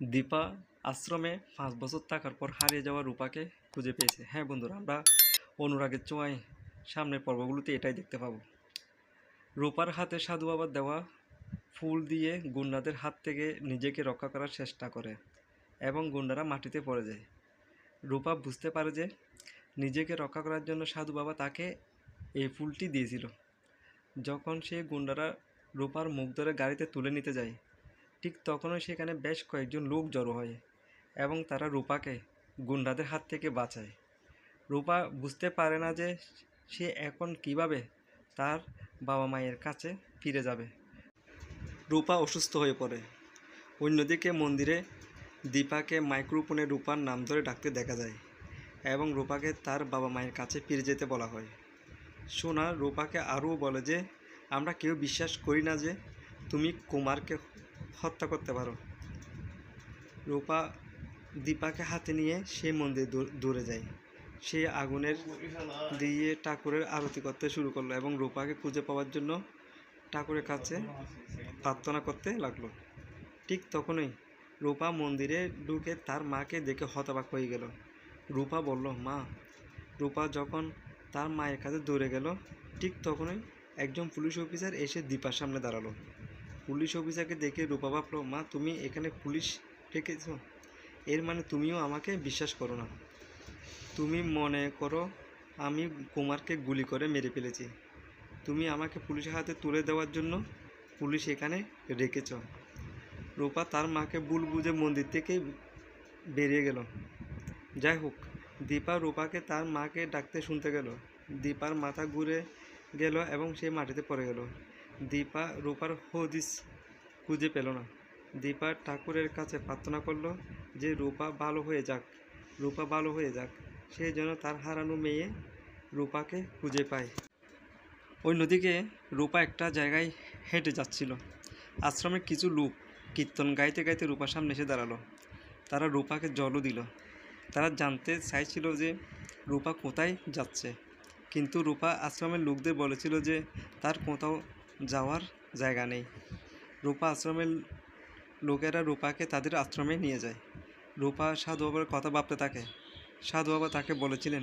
দীপা আশ্রমে পাঁচ বছর থাকার পর হারিয়ে যাওয়া রূপাকে খুঁজে পেয়েছে। হ্যাঁ বন্ধুরা, আমরা অনুরাগের ছোঁয়ায় সামনের পর্বগুলোতে এটাই দেখতে পাবো। রূপার হাতে সাধু বাবার দেওয়া ফুল দিয়ে গুন্ডাদের হাত থেকে নিজেকে রক্ষা করার চেষ্টা করে এবং গুন্ডারা মাটিতে পড়ে যায়। রূপা বুঝতে পারে যে নিজেকে রক্ষা করার জন্য সাধু বাবা তাকে এই ফুলটি দিয়েছিল। যখন সে গুন্ডারা রূপার মুখ ধরে গাড়িতে তুলে নিতে যায় ঠিক তখনই সেখানে বেশ কয়েকজন লোক জড়ো হয় এবং তারা রূপাকে গুন্ডাদের হাত থেকে বাঁচায়। রূপা বুঝতে পারে না যে সে এখন কীভাবে তার বাবা মায়ের কাছে ফিরে যাবে। রূপা অসুস্থ হয়ে পড়ে। অন্যদিকে মন্দিরে দীপাকে মাইক্রোফোনে রূপার নাম ধরে ডাকতে দেখা যায় এবং রূপাকে তার বাবা মায়ের কাছে ফিরে যেতে বলা হয়। সোনা রূপাকে আরও বলে যে, আমরা কেউ বিশ্বাস করি না যে তুমি কুমারকে হত্যা করতে পারো। রূপা দীপাকে হাতে নিয়ে সে মন্দির দূরে যায়। সে আগুনের দিয়ে ঠাকুরের আরতি করতে শুরু করল এবং রূপাকে খুঁজে পাওয়ার জন্য ঠাকুরের কাছে প্রার্থনা করতে লাগল। ঠিক তখনই রূপা মন্দিরে ঢুকে তার মাকে দেখে হতবাক হয়ে গেল। রূপা বলল, মা। রূপা যখন তার মায়ের কাছে দৌড়ে গেল, ঠিক তখনই একজন পুলিশ অফিসার এসে দীপার সামনে দাঁড়াল। পুলিশ অফিসারকে দেখে রূপা ভাবলো মা, তুমি এখানে পুলিশ ডেকেছ? এর মানে তুমিও আমাকে বিশ্বাস করো না। তুমি মনে করো আমি কুমারকে গুলি করে মেরে ফেলেছি। তুমি আমাকে পুলিশের হাতে তুলে দেওয়ার জন্য পুলিশ এখানে রেখেছ রূপা তার মাকে ভুল বুঝে মন্দির থেকে বেরিয়ে গেল। যাই হোক, দীপা রূপাকে তার মাকে ডাকতে শুনতে গেল। দীপার মাথা ঘুরে গেল এবং সে মাটিতে পড়ে গেল। দীপা রূপার হদিস খুঁজে পেল না। দীপা ঠাকুরের কাছে প্রার্থনা করল যে রূপা ভালো হয়ে যাক, রূপা ভালো হয়ে যাক সেই জন্য তার হারানো মেয়ে রূপাকে খুঁজে পায়। অন্যদিকে রূপা একটা জায়গায় হেঁটে যাচ্ছিল। আশ্রমের কিছু লোক কীর্তন গাইতে গাইতে রূপার সামনে এসে দাঁড়াল। তারা রূপাকে জলও দিল। তারা জানতে চাইছিল যে রূপা কোথায় যাচ্ছে। কিন্তু রূপা আশ্রমের লোকদের বলেছিল যে তার কোথাও যাওয়ার জায়গা নেই। রূপা আশ্রমের লোকেরা রূপাকে তাদের আশ্রমে নিয়ে যায়। রূপা সাধু বাবার কথা ভাবতে থাকে। সাধু বাবা তাকে বলেছিলেন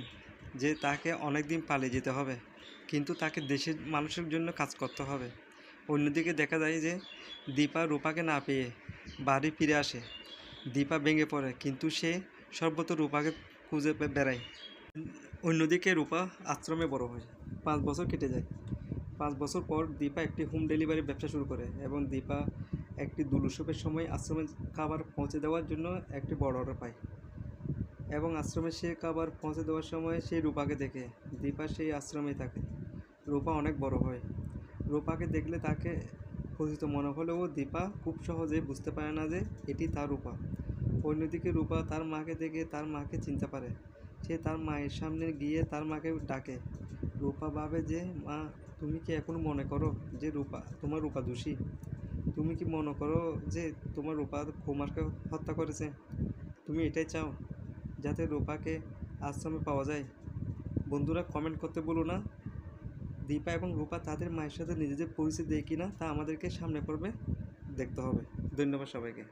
যে, তাকে অনেক দিন পালিয়ে যেতে হবে, কিন্তু তাকে দেশের মানুষের জন্য কাজ করতে হবে। অন্যদিকে দেখা যায় যে, দীপা রূপাকে না পেয়ে বাড়ি ফিরে আসে। দীপা ভেঙে পড়ে, কিন্তু সে সর্বত রূপাকে খুঁজে বেড়ায়। অন্যদিকে রূপা আশ্রমে বড় হয়। পাঁচ বছর কেটে যায়। পাঁচ বছর পর দীপা একটি হোম ডেলিভারি ব্যবসা শুরু করে এবং দীপা একটি দুল উৎসবের সময় আশ্রমে খাবার পৌঁছে দেওয়ার জন্য একটি বড় অর্ডার পায় এবং আশ্রমে সে খাবার পৌঁছে দেওয়ার সময় সেই রূপাকে দেখে। দীপা সেই আশ্রমেই থাকে। রূপা অনেক বড় হয়। রূপাকে দেখলে তাকে পরিচিত মনে হলেও দীপা খুব সহজে বুঝতে পারে না যে এটি তার রূপা। অন্যদিকে রূপা তার মাকে দেখে তার মাকে চিনতে পারে। সে তার মায়ের সামনে গিয়ে তার মাকে ডাকে, রূপা ভাবে যে, মা, তুমি কি এখন মনে করো যে রূপা, তোমার রূপা দোষী? তুমি কি মনে করো যে তোমার রূপা কুমারকে হত্যা করেছে? তুমি এটাই চাও যাতে রূপাকে আশ্রমে পাওয়া যায়? বন্ধুরা কমেন্ট করতে বলো না। দীপা এবং রূপা তাদের মায়ের সাথে নিজেদের পরিচয় দেয় কিনা তা আমাদেরকে সামনে পর্বে দেখতে হবে। ধন্যবাদ সবাইকে।